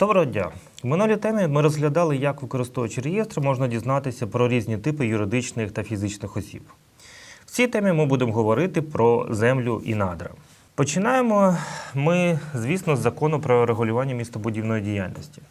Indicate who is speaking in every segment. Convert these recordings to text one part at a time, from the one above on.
Speaker 1: Доброго дня. В минулій темі ми розглядали, як використовуючи реєстр можна дізнатися про різні типи юридичних та фізичних осіб. В цій темі ми будемо говорити про землю і надра. Починаємо ми, звісно, з закону про регулювання містобудівної діяльності.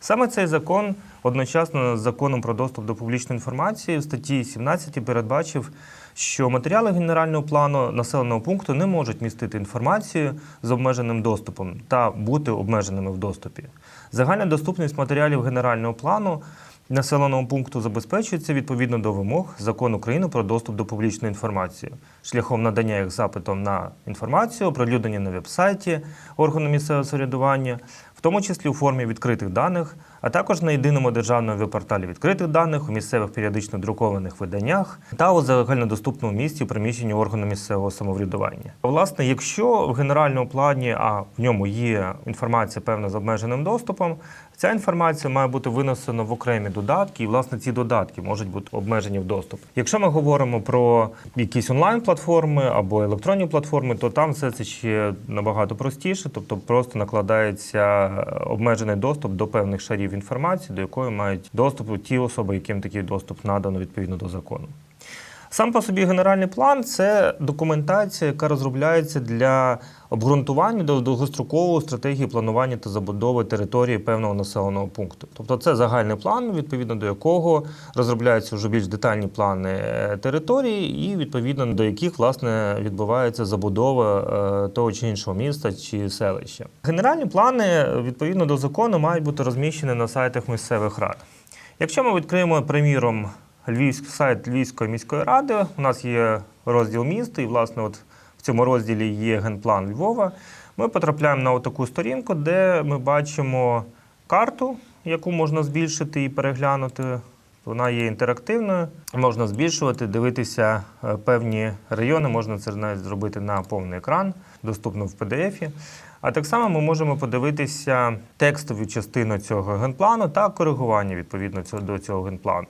Speaker 1: Саме цей закон одночасно з законом про доступ до публічної інформації в статті 17 передбачив, що матеріали генерального плану населеного пункту не можуть містити інформацію з обмеженим доступом та бути обмеженими в доступі. Загальна доступність матеріалів генерального плану населеного пункту забезпечується відповідно до вимог закону України про доступ до публічної інформації шляхом надання їх запитом на інформацію, оприлюднення на веб-сайті органу місцевого самоврядування, в тому числі у формі відкритих даних, а також на єдиному державному веб-порталі відкритих даних у місцевих періодично друкованих виданнях та у загальнодоступному місці у приміщенні органу місцевого самоврядування. Власне, якщо в генеральному плані, а в ньому є інформація певна з обмеженим доступом, ця інформація має бути винесена в окремі додатки, і власне ці додатки можуть бути обмежені в доступ. Якщо ми говоримо про якісь онлайн-платформи або електронні платформи, то там все це ще набагато простіше, тобто просто накладається обмежений доступ до певних шарів інформації, до якої мають доступ ті особи, яким такий доступ надано відповідно до закону. Сам по собі генеральний план це документація, яка розробляється для обґрунтування до довгострокової стратегії планування та забудови території певного населеного пункту. Тобто це загальний план, відповідно до якого розробляються вже більш детальні плани е, території, і відповідно до яких власне відбувається забудова е, того чи іншого міста чи селища. Генеральні плани відповідно до закону мають бути розміщені на сайтах місцевих рад. Якщо ми відкриємо, приміром, Львівський сайт Львівської міської ради. У нас є розділ міста, і власне, от в цьому розділі є генплан Львова. Ми потрапляємо на таку сторінку, де ми бачимо карту, яку можна збільшити і переглянути. Вона є інтерактивною, можна збільшувати, дивитися е, певні райони, можна це навіть зробити на повний екран, доступно в PDF. А так само ми можемо подивитися текстову частину цього генплану та коригування відповідно до цього генплану.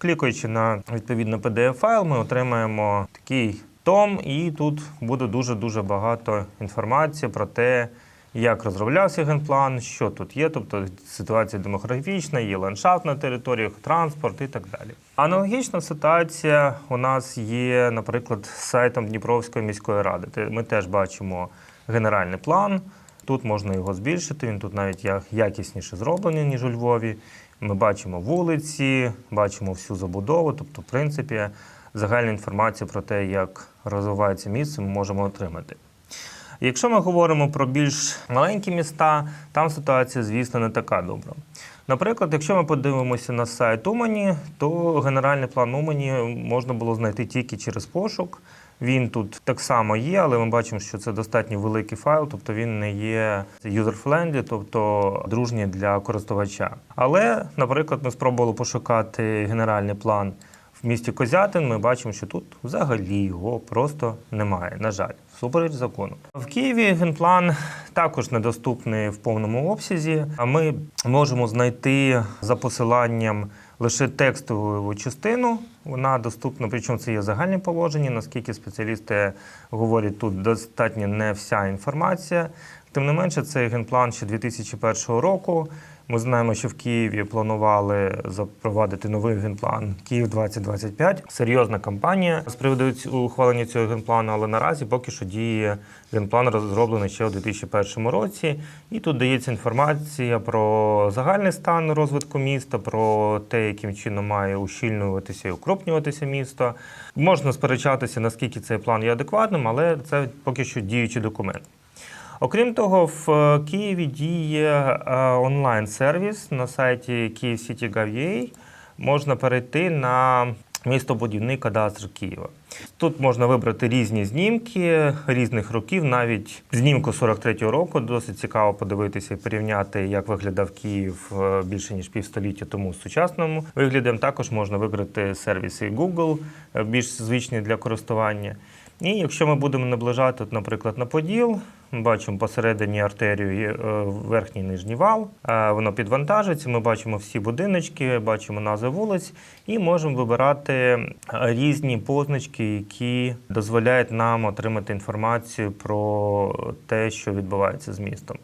Speaker 1: Клікаючи на відповідно PDF-файл, ми отримаємо такий том, і тут буде дуже-дуже багато інформації про те, як розроблявся генплан, що тут є, тобто ситуація демографічна, є ландшафт на територіях, транспорт і так далі. Аналогічна ситуація у нас є, наприклад, з сайтом Дніпровської міської ради. Ми теж бачимо генеральний план. Тут можна його збільшити, він тут навіть якісніше зроблений, ніж у Львові. Ми бачимо вулиці, бачимо всю забудову, тобто, в принципі, загальну інформацію про те, як розвивається місце, ми можемо отримати. Якщо ми говоримо про більш маленькі міста, там ситуація, звісно, не така добра. Наприклад, якщо ми подивимося на сайт Умані, то генеральний план Умані можна було знайти тільки через пошук. Він тут так само є, але ми бачимо, що це достатньо великий файл, тобто він не є user-friendly, тобто дружній для користувача. Але, наприклад, ми спробували пошукати генеральний план в місті Козятин. Ми бачимо, що тут взагалі його просто немає. На жаль, супереч закону. В Києві генплан також недоступний в повному обсязі. А ми можемо знайти за посиланням лише текстову частину. Вона доступна, причому це є загальні положення. Наскільки спеціалісти говорять, тут достатньо не вся інформація. Тим не менше, цей генплан ще 2001 року. Ми знаємо, що в Києві планували запровадити новий генплан Київ 2025. Серйозна кампанія з приводу ухвалення цього генплану, але наразі поки що діє генплан, розроблений ще у 2001 році. І тут дається інформація про загальний стан розвитку міста, про те, яким чином має ущільнюватися і укрупнюватися місто. Можна сперечатися, наскільки цей план є адекватним, але це поки що діючий документ. Окрім того, в е, Києві діє е, онлайн-сервіс на сайті KievCity.gov.ua. Можна перейти на містобудівний кадастр Києва. Тут можна вибрати різні знімки різних років, навіть знімку 43-го року. Досить цікаво подивитися і порівняти, як виглядав Київ е, більше ніж півстоліття тому з сучасним виглядом. Також можна вибрати сервіси Google, більш звичні для користування. І якщо ми будемо наближати, наприклад, на Поділ, бачимо посередині артерію е, верхній нижній вал, е, воно підвантажиться, ми бачимо всі будиночки, бачимо назви вулиць і можемо вибирати е, різні позначки, які дозволяють нам отримати інформацію про те, що відбувається з містом.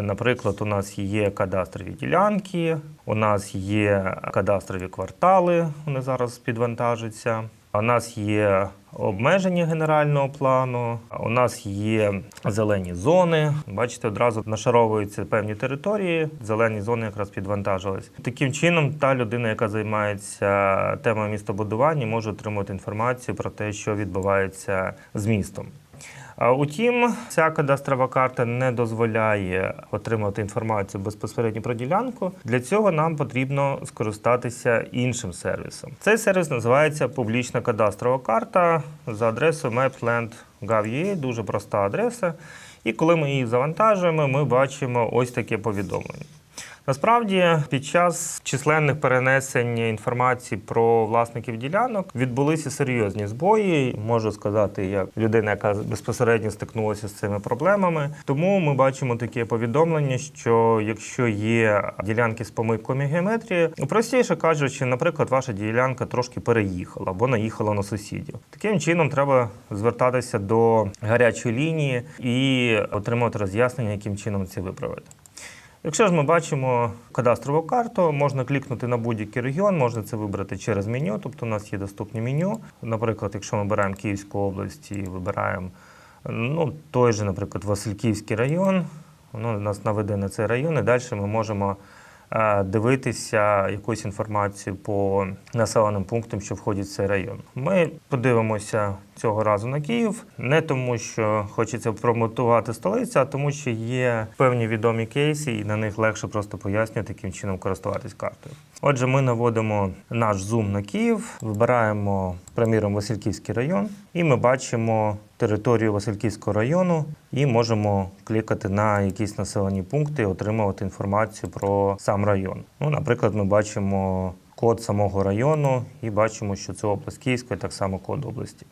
Speaker 1: Наприклад, у нас є кадастрові ділянки, у нас є кадастрові квартали, вони зараз підвантажаться. У нас є обмеження генерального плану, у нас є зелені зони. Бачите, одразу нашаровуються певні території. Зелені зони якраз підвантажились. Таким чином, та людина, яка займається темою містобудування, може отримати інформацію про те, що відбувається з містом. Утім, ця кадастрова карта не дозволяє отримати інформацію безпосередньо про ділянку. Для цього нам потрібно скористатися іншим сервісом. Цей сервіс називається публічна кадастрова карта за адресою mapland.gov.ua, дуже проста адреса. І коли ми її завантажуємо, ми бачимо ось таке повідомлення. Насправді, під час численних перенесень інформації про власників ділянок відбулися серйозні збої. Можу сказати, як людина, яка безпосередньо стикнулася з цими проблемами. Тому ми бачимо таке повідомлення, що якщо є ділянки з помилками геометрії, простіше кажучи, наприклад, ваша ділянка трошки переїхала або наїхала на сусідів. Таким чином треба звертатися до гарячої лінії і отримати роз'яснення, яким чином це виправити. Якщо ж ми бачимо кадастрову карту, можна клікнути на будь-який регіон, можна це вибрати через меню, тобто у нас є доступні меню. Наприклад, якщо ми беремо Київську область і вибираємо ну, той же, наприклад, Васильківський район, воно нас наведений цей район, і далі ми можемо дивитися якусь інформацію по населеним пунктам, що входять в цей район. Ми подивимося цього разу на Київ, не тому, що хочеться промотувати столицю, а тому, що є певні відомі кейси, і на них легше просто пояснювати, яким чином користуватись картою. Отже, ми наводимо наш зум на Київ, вибираємо, приміром, Васильківський район, і ми бачимо територію Васильківського району і можемо клікати на якісь населені пункти отримувати інформацію про сам район. Ну, наприклад, ми бачимо код самого району і бачимо, що це область Київська, і так само код області.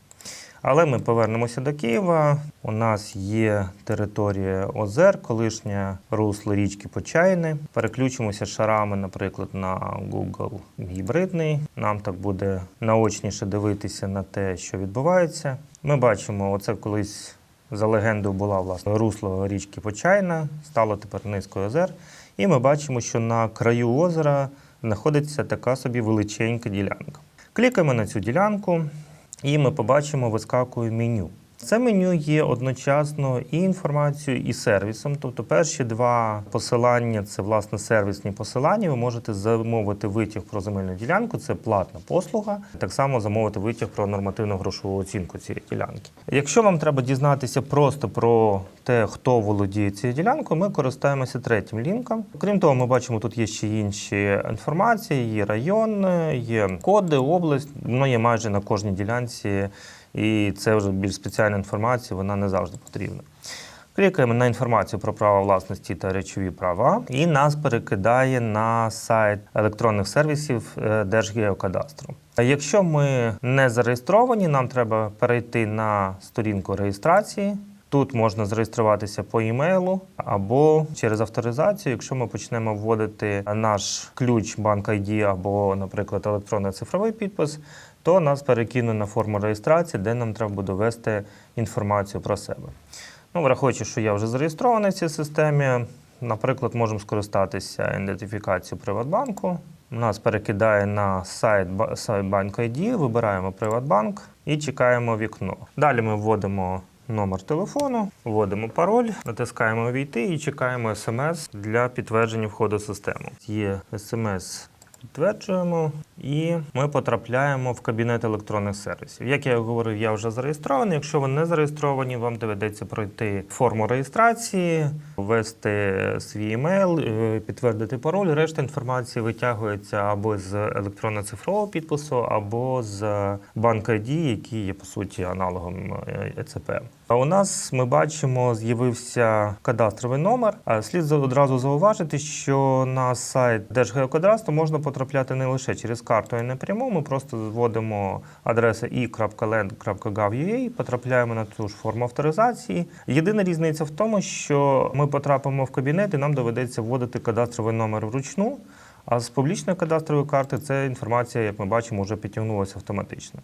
Speaker 1: Але ми повернемося до Києва. У нас є територія озер, колишнє русло річки Почайни. Переключимося шарами, наприклад, на Google гібридний. Нам так буде наочніше дивитися на те, що відбувається. Ми бачимо, оце колись за легендою була власне русло річки Почайна, стало тепер низкою озер. І ми бачимо, що на краю озера знаходиться така собі величенька ділянка. Клікаємо на цю ділянку, і ми побачимо, вискакує меню. Це меню є одночасно і інформацією, і сервісом. Тобто, перші два посилання це власне сервісні посилання. Ви можете замовити витяг про земельну ділянку, це платна послуга. Так само замовити витяг про нормативну грошову оцінку цієї ділянки. Якщо вам треба дізнатися просто про те, хто володіє цією ділянкою, ми користуємося третім лінком. Крім того, ми бачимо, тут є ще інші інформації, є район, є коди, область. Воно є майже на кожній ділянці. І це вже більш спеціальна інформація, вона не завжди потрібна. Клікаємо на інформацію про право власності та речові права, і нас перекидає на сайт електронних сервісів е, Держгеокадастру. Якщо ми не зареєстровані, нам треба перейти на сторінку реєстрації. Тут можна зареєструватися по емейлу або через авторизацію. Якщо ми почнемо вводити наш ключ банк ID або, наприклад, електронний цифровий підпис, то нас перекине на форму реєстрації, де нам треба буде ввести інформацію про себе. Ну, враховуючи, що я вже зареєстрований в цій системі, наприклад, можемо скористатися ідентифікацією Приватбанку. Нас перекидає на сайт, сайт ID, вибираємо Приватбанк і чекаємо вікно. Далі ми вводимо номер телефону, вводимо пароль, натискаємо Увійти і чекаємо смс для підтвердження входу в систему. Є смс Підтверджуємо, і ми потрапляємо в кабінет електронних сервісів. Як я говорив, я вже зареєстрований. Якщо ви не зареєстровані, вам доведеться пройти форму реєстрації, ввести свій емейл, е, підтвердити пароль. Решта інформації витягується або з електронно-цифрового підпису, або з банк ID, який є по суті аналогом е, ЕЦП. А у нас ми бачимо, з'явився кадастровий номер. А слід одразу зауважити, що на сайт Держгеокадастру можна потрапляти не лише через карту і напряму. Ми просто вводимо адресу i.land.gov.ua, потрапляємо на ту ж форму авторизації. Єдина різниця в тому, що ми потрапимо в кабінет і нам доведеться вводити кадастровий номер вручну. А з публічної кадастрової карти ця інформація, як ми бачимо, вже підтягнулася автоматично.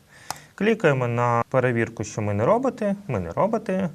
Speaker 1: Клікаємо на перевірку, що ми не робите. Ми не робите.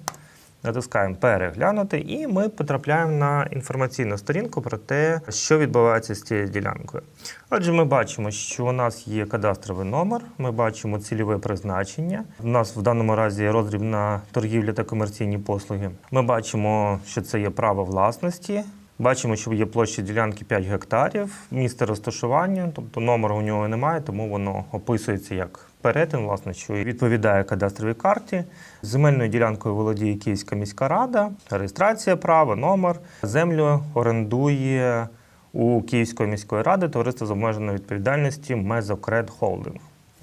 Speaker 1: Натискаємо переглянути, і ми потрапляємо на інформаційну сторінку про те, що відбувається з цією ділянкою. Отже, ми бачимо, що у нас є кадастровий номер, ми бачимо цільове призначення. У нас в даному разі є роздріб на торгівлю та комерційні послуги. Ми бачимо, що це є право власності. Бачимо, що є площа ділянки 5 гектарів, місце розташування, тобто номеру у нього немає, тому воно описується як перетин, власне, що відповідає кадастровій карті. Земельною ділянкою володіє Київська міська рада, реєстрація права, номер. Землю орендує у Київської міської ради товариство з обмеженою відповідальністю Мезокред Холдинг.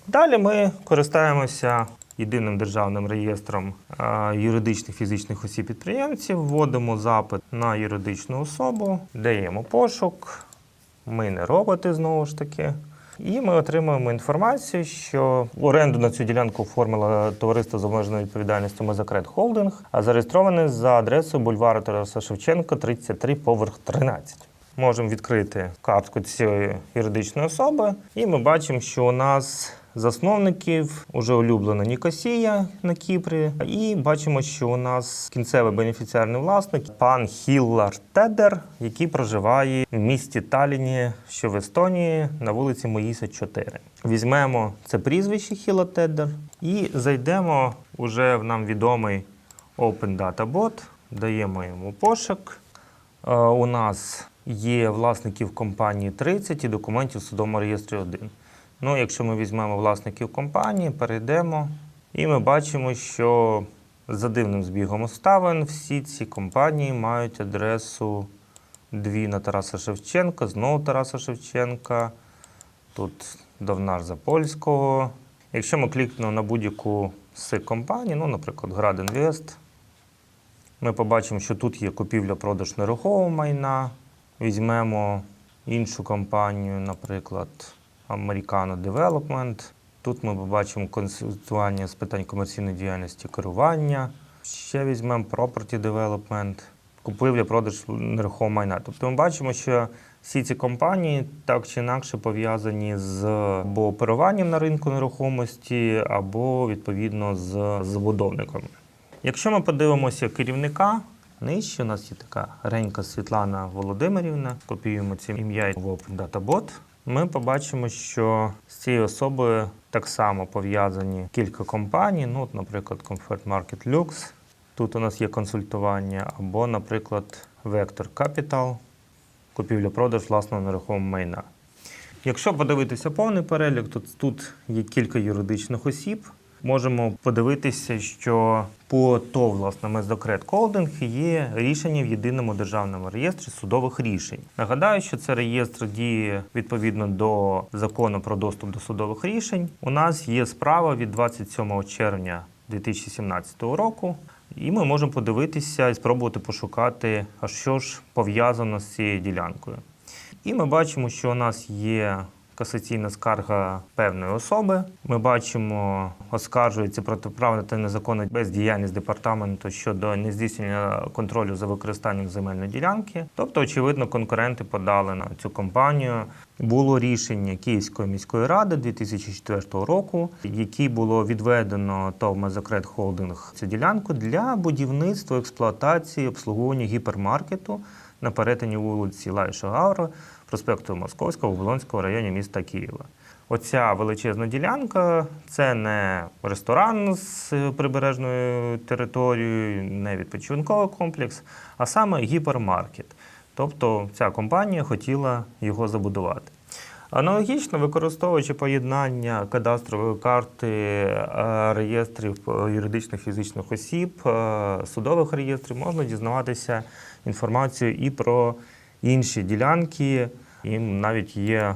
Speaker 1: Далі ми користаємося єдиним державним реєстром е, юридичних фізичних осіб підприємців, вводимо запит на юридичну особу, даємо пошук. Ми не роботи знову ж таки. І ми отримуємо інформацію, що оренду на цю ділянку оформила товариство з обмеженою відповідальністю Мезокрет Холдинг, а зареєстроване за адресою бульвару Тараса Шевченка, 33, поверх 13. Можемо відкрити картку цієї юридичної особи, і ми бачимо, що у нас засновників уже улюблена Нікосія на Кіпрі. І бачимо, що у нас кінцевий бенефіціарний власник пан Хіллар Тедер, який проживає в місті Таліні, що в Естонії, на вулиці Моїса 4. Візьмемо це прізвище Хіла Тедер і зайдемо уже в нам відомий Open Data Bot, даємо йому пошук. Е, У нас є власників компанії 30 і документів в судовому реєстрі 1. Ну, якщо ми візьмемо власників компанії, перейдемо, і ми бачимо, що за дивним збігом обставин всі ці компанії мають адресу дві на Тараса Шевченка, знову Тараса Шевченка, тут Довнар Запольського. Якщо ми клікнемо на будь-яку з компаній, ну, наприклад, Град Інвест, ми побачимо, що тут є купівля-продаж нерухомого майна. Візьмемо іншу компанію, наприклад, Americano Development. Тут ми побачимо консультування з питань комерційної діяльності керування. Ще візьмемо Property Development, купівля-продаж нерухомого майна. Тобто ми бачимо, що всі ці компанії так чи інакше пов'язані з або оперуванням на ринку нерухомості, або відповідно з забудовником. Якщо ми подивимося керівника, нижче у нас є така Ренька Світлана Володимирівна. Копіюємо це ім'я в Open Data Bot. Ми побачимо, що з цією особою так само пов'язані кілька компаній. Ну, от, наприклад, Comfort Market Lux. Тут у нас є консультування, або, наприклад, Vector Capital, купівля-продаж власного нерухомого майна. Якщо подивитися повний перелік, то тут є кілька юридичних осіб. Можемо подивитися, що по ТОВ, власне, Мездокрет Холдинг є рішення в єдиному державному реєстрі судових рішень. Нагадаю, що це реєстр діє відповідно до закону про доступ до судових рішень. У нас є справа від 27 червня 2017 року. І ми можемо подивитися і спробувати пошукати, а що ж пов'язано з цією ділянкою. І ми бачимо, що у нас є касаційна скарга певної особи. Ми бачимо, оскаржується протиправна та незаконна бездіяльність департаменту щодо нездійснення контролю за використанням земельної ділянки. Тобто, очевидно, конкуренти подали на цю компанію. Було рішення Київської міської ради 2004 року, який було відведено ТОВ Мезокрет Холдинг цю ділянку для будівництва, експлуатації, обслуговування гіпермаркету на перетині вулиці Лайша Гавра, проспекту Московського, в Волонського районі міста Києва. Оця величезна ділянка це не ресторан з прибережною територією, не відпочинковий комплекс, а саме гіпермаркет. Тобто ця компанія хотіла його забудувати. Аналогічно, використовуючи поєднання кадастрової карти е, реєстрів е, юридичних фізичних осіб, е, судових реєстрів, можна дізнаватися інформацію і про інші ділянки. І навіть є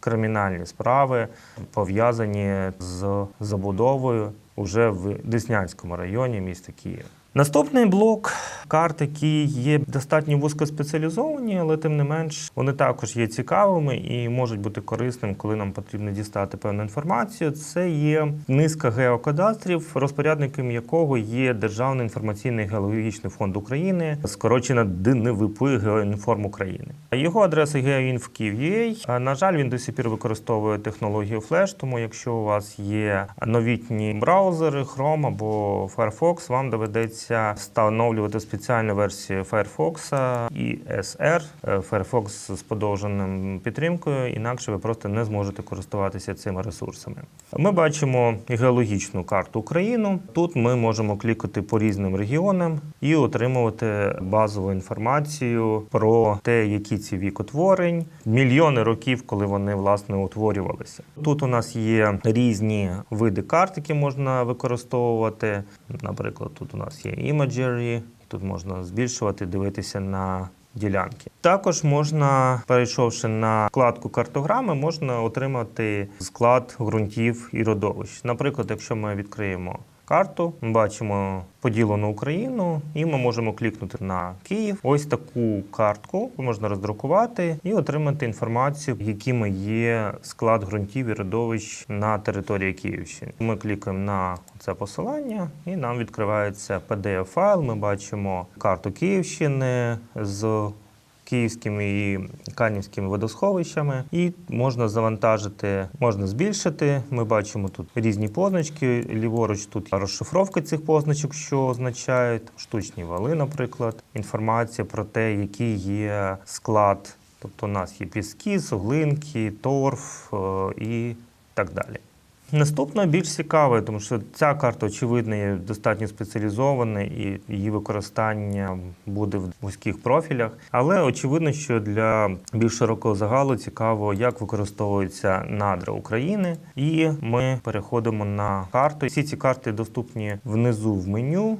Speaker 1: кримінальні справи, пов'язані з забудовою уже в Деснянському районі міста Києва. Наступний блок карт, які є достатньо вузькоспеціалізовані, але тим не менш вони також є цікавими і можуть бути корисними, коли нам потрібно дістати певну інформацію. Це є низка геокадастрів, розпорядником якого є Державний інформаційний геологічний фонд України, скорочена ДНВП Геоінформ України. Його адреса geoinf.kiev.ua. На жаль, він до сих пір використовує технологію Flash, тому якщо у вас є новітні браузери Chrome або Firefox, вам доведеться доведеться встановлювати спеціальну версію Firefox ESR, е, Firefox з подовженим підтримкою, інакше ви просто не зможете користуватися цими ресурсами. Ми бачимо геологічну карту України. Тут ми можемо клікати по різним регіонам і отримувати базову інформацію про те, які ці вік утворень, мільйони років, коли вони власне утворювалися. Тут у нас є різні види карт, які можна використовувати. Наприклад, тут у нас є Imagery, тут можна збільшувати, дивитися на ділянки. Також можна, перейшовши на вкладку картограми, можна отримати склад ґрунтів і родовищ. Наприклад, якщо ми відкриємо карту, ми бачимо поділену Україну, і ми можемо клікнути на Київ. Ось таку картку можна роздрукувати і отримати інформацію, якими є склад ґрунтів і родовищ на території Київщини. Ми клікаємо на це посилання, і нам відкривається pdf файл Ми бачимо карту Київщини з київськими і канівськими водосховищами, і можна завантажити, можна збільшити. Ми бачимо тут різні позначки. Ліворуч тут розшифровка цих позначок, що означають штучні вали, наприклад, інформація про те, який є склад. Тобто, у нас є піски, суглинки, торф е, і так далі. Наступне більш цікаве, тому що ця карта, очевидно, є достатньо спеціалізована і її використання буде в вузьких профілях. Але очевидно, що для більш широкого загалу цікаво, як використовуються надра України. І ми переходимо на карту. Всі ці карти доступні внизу в меню.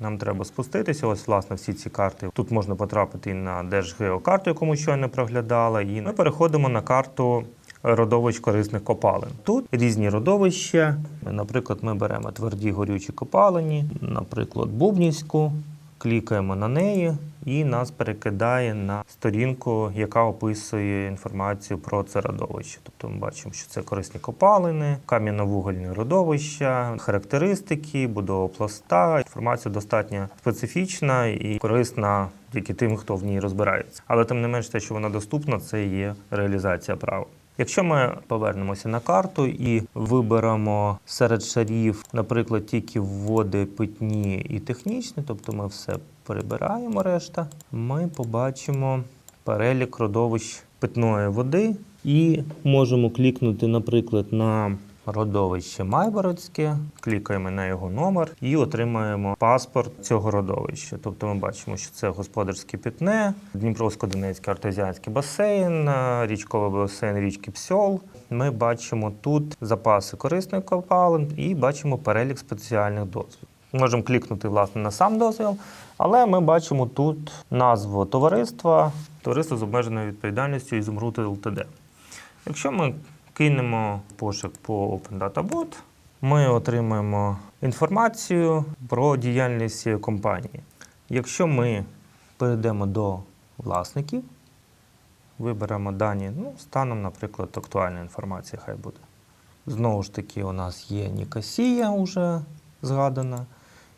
Speaker 1: Нам треба спуститися. Ось, власне, всі ці карти. Тут можна потрапити і на Держгеокарту, яку ми щойно проглядала. І ми переходимо на карту родовищ корисних копалин. Тут різні родовища. Наприклад, ми беремо тверді горючі копалині, наприклад, Бубнівську, клікаємо на неї. І нас перекидає на сторінку, яка описує інформацію про це родовище. Тобто ми бачимо, що це корисні копалини, кам'яно-вугільні родовища, характеристики, будова пласта. Інформація достатньо специфічна і корисна тільки тим, хто в ній розбирається. Але тим не менш, те, що вона доступна, це є реалізація права. Якщо ми повернемося на карту і виберемо серед шарів, наприклад, тільки води питні і технічні, тобто ми все прибираємо решта, ми побачимо перелік родовищ питної води і можемо клікнути, наприклад, на родовище Майбородське, клікаємо на його номер і отримаємо паспорт цього родовища. Тобто ми бачимо, що це господарське питне, Дніпровсько-Донецький артезіанський басейн, е, річковий басейн річки Псьол. Ми бачимо тут запаси корисних копалин і бачимо перелік спеціальних дозволів. Можемо клікнути власне на сам дозвіл, але ми бачимо тут назву товариства, товариство з обмеженою відповідальністю Ізумруд ЛТД. Якщо ми кинемо пошук по Open Data Bot, ми отримаємо інформацію про діяльність цієї компанії. Якщо ми перейдемо до власників, виберемо дані, ну, станом, наприклад, актуальна інформація, хай буде. Знову ж таки, у нас є Нікосія вже згадана.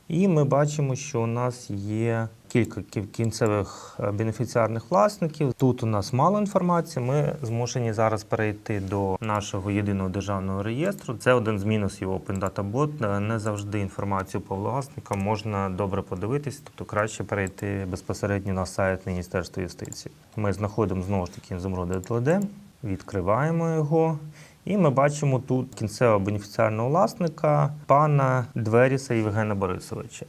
Speaker 1: І ми бачимо, що у нас є кілька кін- кінцевих е, бенефіціарних власників. Тут у нас мало інформації. Ми змушені зараз перейти до нашого єдиного державного реєстру. Це один з мінусів Open Data Bot. Е, Не завжди інформацію по власникам можна добре подивитись, тобто краще перейти безпосередньо на сайт Міністерства юстиції. Ми знаходимо знову ж таки ЛТД, відкриваємо його. І ми бачимо тут кінцевого бенефіціарного власника пана Дверіса Євгена Борисовича.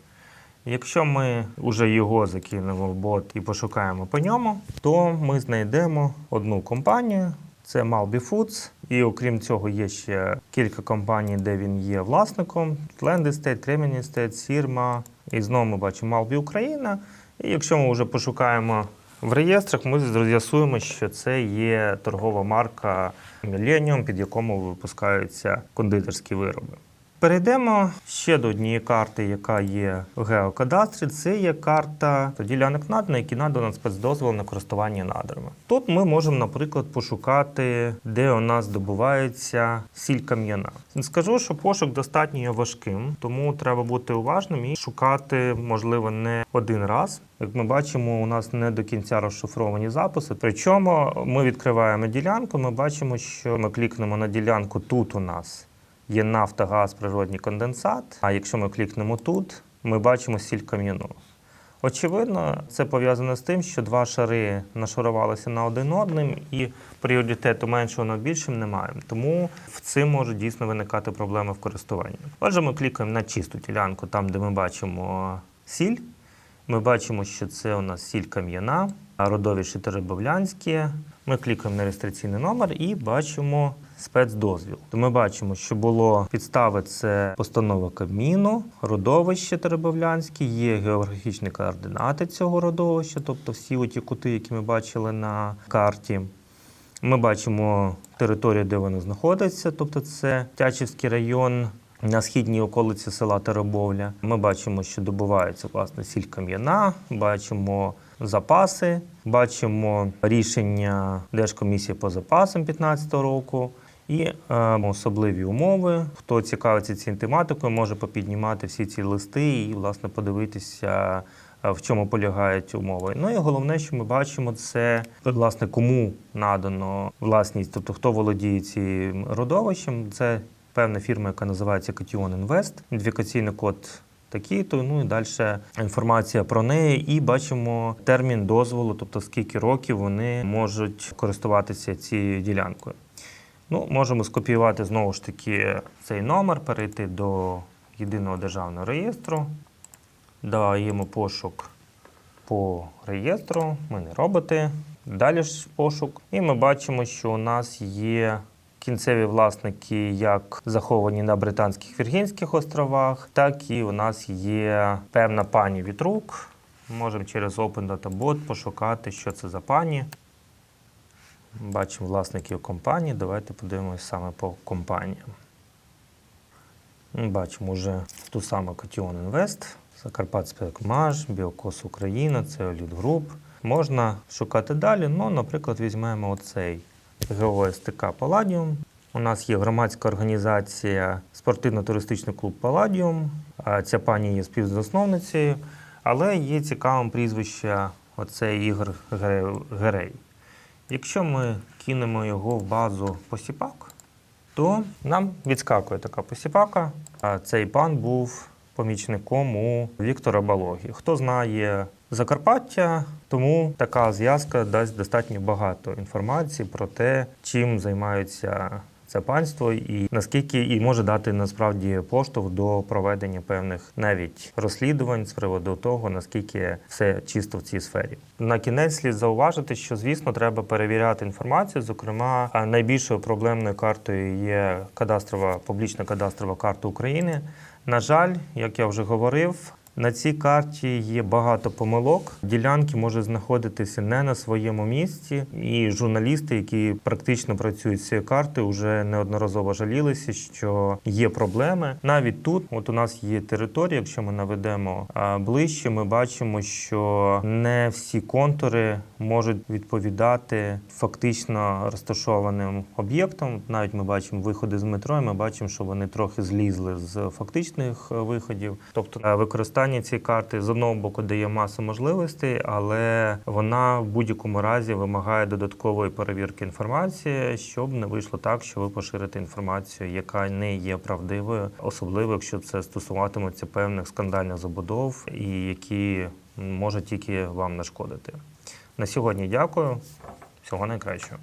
Speaker 1: Якщо ми вже його закинемо в бот і пошукаємо по ньому, то ми знайдемо одну компанію. Це Malby Foods. І окрім цього, є ще кілька компаній, де він є власником: Land Estate, Remini Estate, Sirma. І знову ми бачимо Malby Україна. І якщо ми вже пошукаємо в реєстрах, ми з'ясуємо, що це є торгова марка Millennium, під якому випускаються кондитерські вироби. Перейдемо ще до однієї карти, яка є в геокадастрі. Це є карта ділянок над, на які надано спецдозвол на користування надрами. Тут ми можемо, наприклад, пошукати, де у нас добувається сіль кам'яна. Скажу, що пошук достатньо є важким, тому треба бути уважним і шукати, можливо, не один раз. Як ми бачимо, у нас не до кінця розшифровані записи. Причому ми відкриваємо ділянку. Ми бачимо, що ми клікнемо на ділянку тут у нас є нафта, газ, природній конденсат. А якщо ми клікнемо тут, ми бачимо сіль кам'яну. Очевидно, це пов'язано з тим, що два шари нашарувалися на один одним, і пріоритету меншого над більшим немає. Тому в цим можуть дійсно виникати проблеми в користуванні. Отже, ми клікаємо на чисту ділянку, там, де ми бачимо сіль. Ми бачимо, що це у нас сіль кам'яна, родовище Теребовлянське. Ми клікаємо на реєстраційний номер і бачимо спецдозвіл. Ми бачимо, що було підстави це постанова Кабміну, родовище Теребовлянське, є географічні координати цього родовища, тобто всі оті кути, які ми бачили на карті. Ми бачимо територію, де воно знаходиться, тобто це Тячівський район. На східній околиці села Теребовля ми бачимо, що добувається власне сіль кам'яна, бачимо запаси, бачимо рішення Держкомісії по запасам 2015 року і е, особливі умови. Хто цікавиться цією тематикою, може попіднімати всі ці листи і власне подивитися. е, В чому полягають умови. Ну і головне, що ми бачимо, це власне кому надано власність, тобто хто володіє цим родовищем. Це певна фірма, яка називається Катіон Інвест. Ідентифікаційний код такий, то ну і далі інформація про неї. І бачимо термін дозволу, тобто скільки років вони можуть користуватися цією ділянкою. Ну, можемо скопіювати знову ж таки цей номер, перейти до єдиного державного реєстру. Даємо пошук по реєстру, ми не роботи. Далі ж пошук. І ми бачимо, що у нас є кінцеві власники, як заховані на Британських Віргінських островах, так і у нас є певна пані Вітрук. Можемо через Open Data Bot пошукати, що це за пані. Бачимо власників компанії. Давайте подивимось саме по компаніям. Бачимо вже ту саму Катіон Інвест, Закарпатспецмаш, Біокос Україна, це Груп. Можна шукати далі. Ну, наприклад, візьмемо оцей ГОСТК Паладіум. У нас є громадська організація спортивно-туристичний клуб Паладіум. Ця пані є співзасновницею, але є цікавим прізвище оцей Ігор Герей. Якщо ми кинемо його в базу посіпак, то нам відскакує така посіпака. Цей пан був помічником у Віктора Балогі. Хто знає Закарпаття, тому така зв'язка дасть достатньо багато інформації про те, чим займаються це панство, і наскільки і може дати насправді поштовх до проведення певних навіть розслідувань з приводу того, наскільки все чисто в цій сфері. На кінець слід зауважити, що звісно треба перевіряти інформацію. Зокрема, найбільшою проблемною картою є кадастрова публічна кадастрова карта України. На жаль, як я вже говорив. На цій карті є багато помилок. Ділянки можуть знаходитися не на своєму місці, і журналісти, які практично працюють з цією картою, вже неодноразово жалілися, що є проблеми. Навіть тут, от у нас є територія. Якщо ми наведемо ближче, ми бачимо, що не всі контури можуть відповідати фактично розташованим об'єктам. Навіть ми бачимо виходи з метро. і Ми бачимо, що вони трохи злізли з фактичних е, виходів. Тобто е, використання цієї карти з одного боку дає масу можливостей, але вона в будь-якому разі вимагає додаткової перевірки інформації, щоб не вийшло так, що ви поширите інформацію, яка не є правдивою, особливо якщо це стосуватиметься певних скандальних забудов і які можуть тільки вам нашкодити. На сьогодні дякую. Всього найкращого.